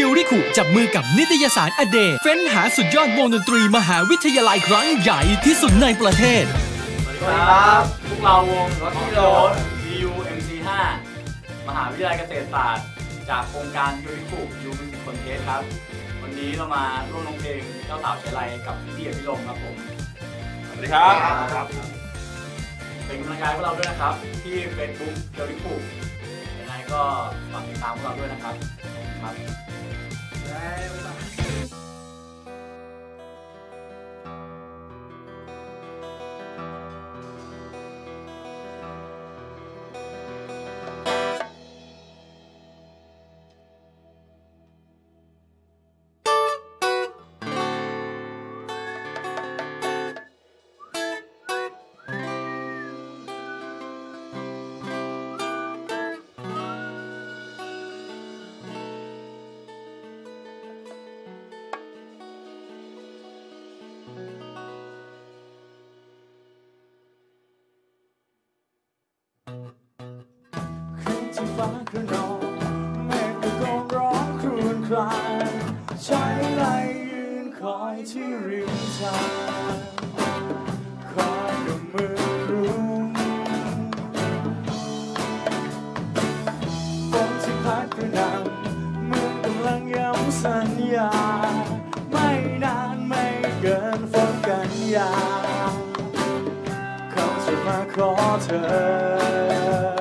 คิวริคุจับมือกับนิตยสารอเดย์เฟ้นหาสุดยอดวงดนตรีมหาวิทยาลัยครั้งใหญ่ที่สุดในประเทศ สวัสดีครับพวกเราวงรถที่โรด DU MC5 มหาวิทยาลัยเกษตรศาสตร์ จากโครงการยูริคุยูมิสิคอนเทสครับ วันนี้เรามาร่วมร้องเพลงเจ้าสาวเชลัยกับพี่พี่อภิรมย์ครับผม สวัสดีครับ เป็นกำลังใจให้พวกเราด้วยนะครับ ที่ Facebook ยูริคุยังไงก็ฝากติดตามพวกเราด้วยนะครับขอบคุณครับ คื ฟ้าคือนองเมฆก็คงร้องครวญครางใช้ไหลยืนคอยที่ริมทางคอยกับมือรุมฝนที่พัดกระหน่ำเมือนกำลังย้ำสัญญา ไม่นานไม่เกินฝนกันยา เขาจะมาขอเธอ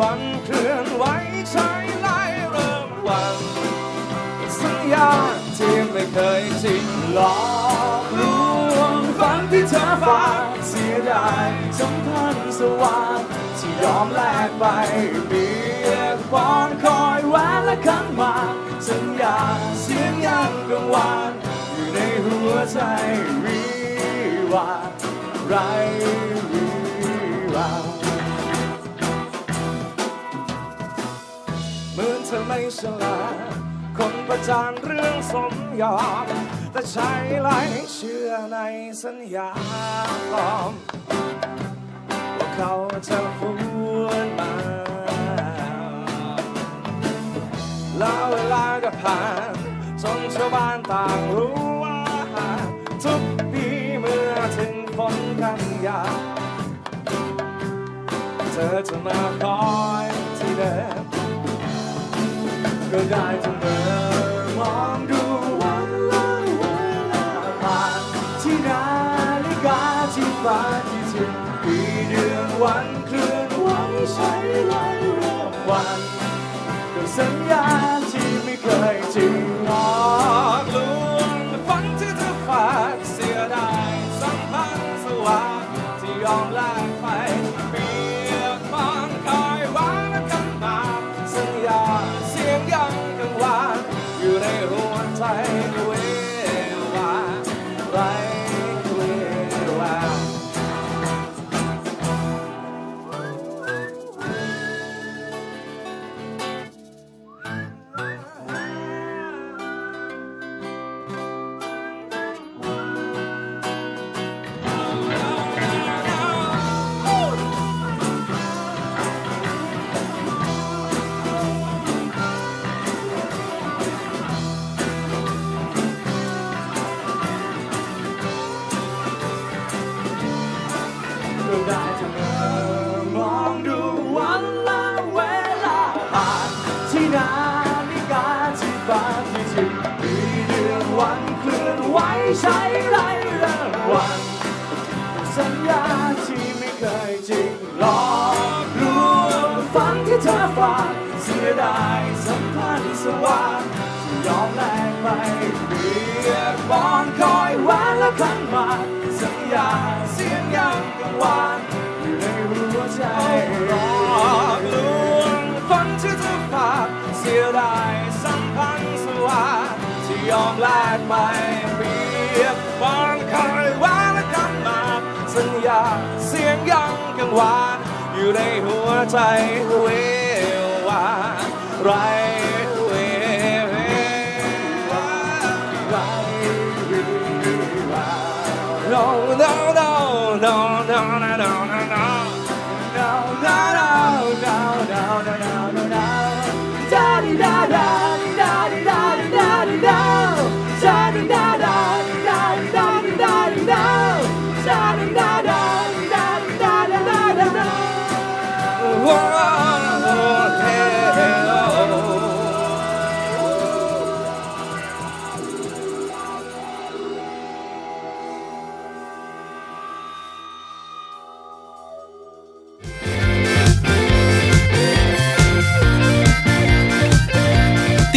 วันเคลื่อนไหวใช้ไล่เริ่มวันสัญญาที่ไม่เคยจริงหลอกลวงฝันที่เธอฝากเสียดายสัมพันธ์สว่างที่ยอมแลกไปเบียดปอนคอยแหวนและขันมาสัญญาเสียงยังกังวาน เธอไม่ฉลาดคนประจานเรื่องสมยอม แต่ใช้ไหลเชื่อในสัญญาปลอมว่าเขาจะฟูนมา แล้วเวลาก็ผ่านจนชาวบ้านต่างรู้ว่า ทุกปีเมื่อถึงฝนกันยา เธอจะมาคอ ก็ได้แต่เมื่อมองดูวันละเวลาผ่านที่นาฬิกาที่ฟ้าที่ถึงปีเดือนวันเคลื่อนไหวใช้ไล่เริ่มวันกับสัญญาที่ไม่เคยจริงหลอ หั วันเคลื่อนไหวใช้ไรเริ่มวันสัญญาที่ไม่เคยจริงหลอกลวงฝันที่เธอฝากเสียดายสัมพันธ์สว่างยอมแลกไปเบียดบอนคอยหวานและขันหมาสัญญาเสียงยังกังวาน ยอมแลกไปเบียบบานคอยหวานและคำนหมาสัญญาเสียงยังกังวาน อยู่ในหัวใจเววาไร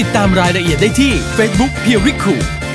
ดตามรายละเอียดได้ที่ Facebook p e e r i c u